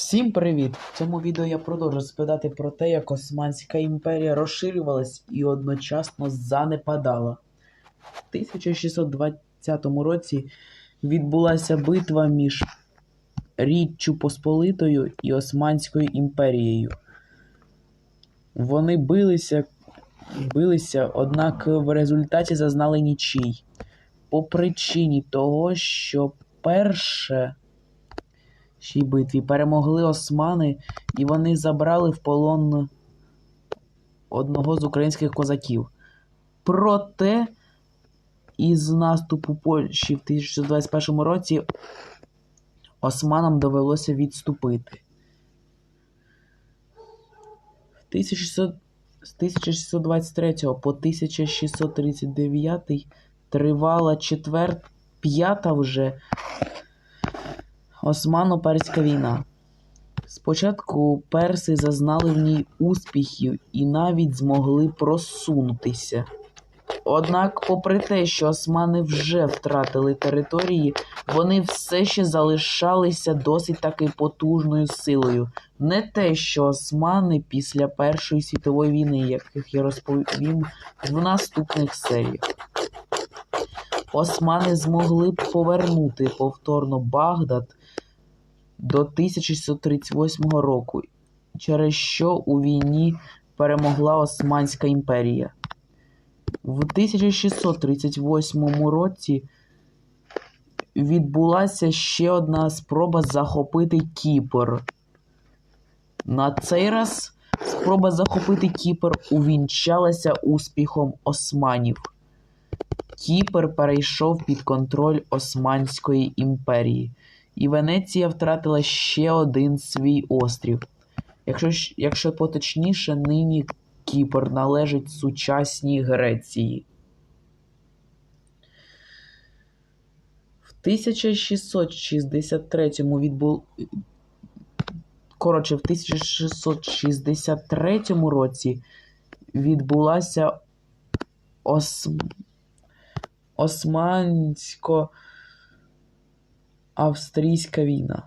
Всім привіт! В цьому відео я продовжу розповідати про те, як Османська імперія розширювалась і одночасно занепадала. В 1620 році відбулася битва між Річчю Посполитою і Османською імперією. Вони билися, билися, однак в результаті зазнали нічий. По причині того, що перше цій битві перемогли османи, і вони забрали в полон одного з українських козаків. Проте із наступу Польщі в 1621 році османам довелося відступити. В 1600 з 1623 по 1639 тривала четвер... п'ята вже Османо-перська війна. Спочатку перси зазнали в ній успіхів і навіть змогли просунутися. Однак, попри те, що османи вже втратили території, вони все ще залишалися досить таки потужною силою. Не те, що османи після Першої світової війни, яких я розповім в наступних серіях. Османи змогли повернути повторно Багдад до 1638 року, через що у війні перемогла Османська імперія. В 1638 році відбулася ще одна спроба захопити Кіпр. На цей раз спроба захопити Кіпр увінчалася успіхом османів. Кіпр перейшов під контроль Османської імперії, і Венеція втратила ще один свій острів. Якщо, якщо поточніше, нині Кіпр належить сучасній Греції. В 1663 відбул... Коротше, в 1663 році відбулася Ос... Османсько-австрійська війна.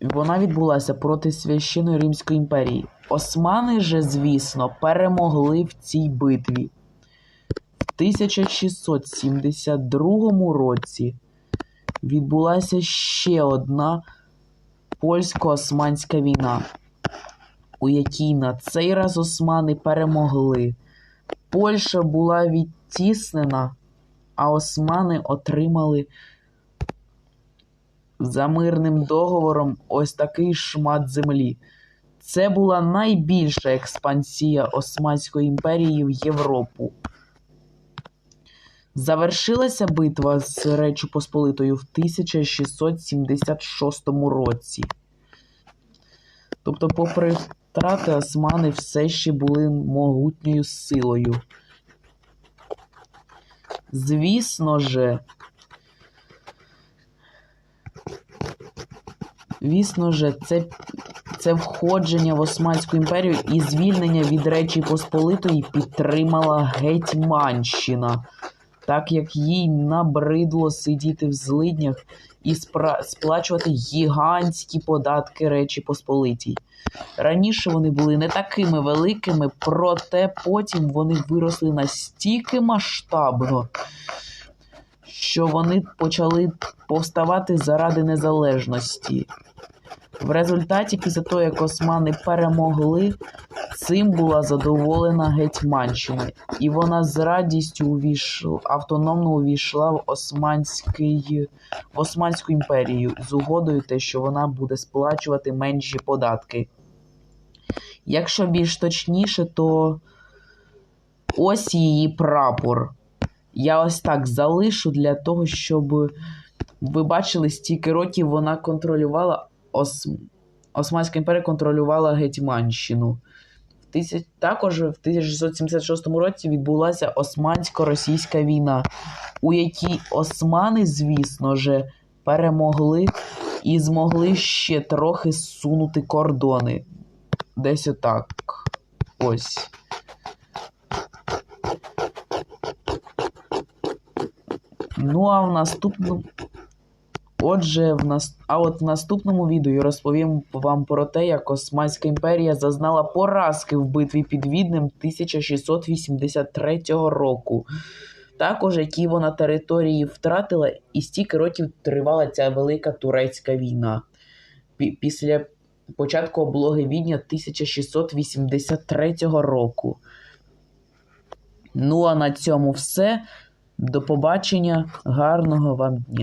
Вона відбулася проти Священної Римської імперії. Османи же, звісно, перемогли в цій битві. В 1672 році відбулася ще одна польсько-османська війна, у якій на цей раз османи перемогли. Польща була відтіснена, а османи отримали за мирним договором ось такий шмат землі. Це була найбільша експансія Османської імперії в Європу. Завершилася битва з Речі Посполитою в 1676 році. Тобто, попри втрати, османи все ще були могутньою силою. Звісно же, Звісно же, це, це входження в Османську імперію і звільнення від Речі Посполитої підтримала Гетьманщина, так як їй набридло сидіти в злиднях і сплачувати гігантські податки Речі Посполитій. Раніше вони були не такими великими, проте потім вони виросли настільки масштабно, що вони почали повставати заради незалежності. В результаті, після того, як османи перемогли, цим була задоволена Гетьманщина, і вона з радістю увійшла, автономно увійшла в, Османський, в Османську імперію з угодою те, що вона буде сплачувати менші податки. Якщо більш точніше, то ось її прапор. Я ось так залишу для того, щоб ви бачили, стільки років вона контролювала Ос... Османська імперія контролювала Гетьманщину. В тисяч... Також в 1676 році відбулася Османсько-російська війна, у якій османи, звісно же, перемогли і змогли ще трохи зсунути кордони. Десь отак. Ось. Ну а в наступному. Отже, в нас... а от в наступному відео я розповім вам про те, як Османська імперія зазнала поразки в битві під Віднем 1683 року. Також які вона території втратила, і стільки років тривала ця велика турецька війна. Після початку облоги Відня 1683 року. Ну а на цьому все. До побачення, гарного вам дня.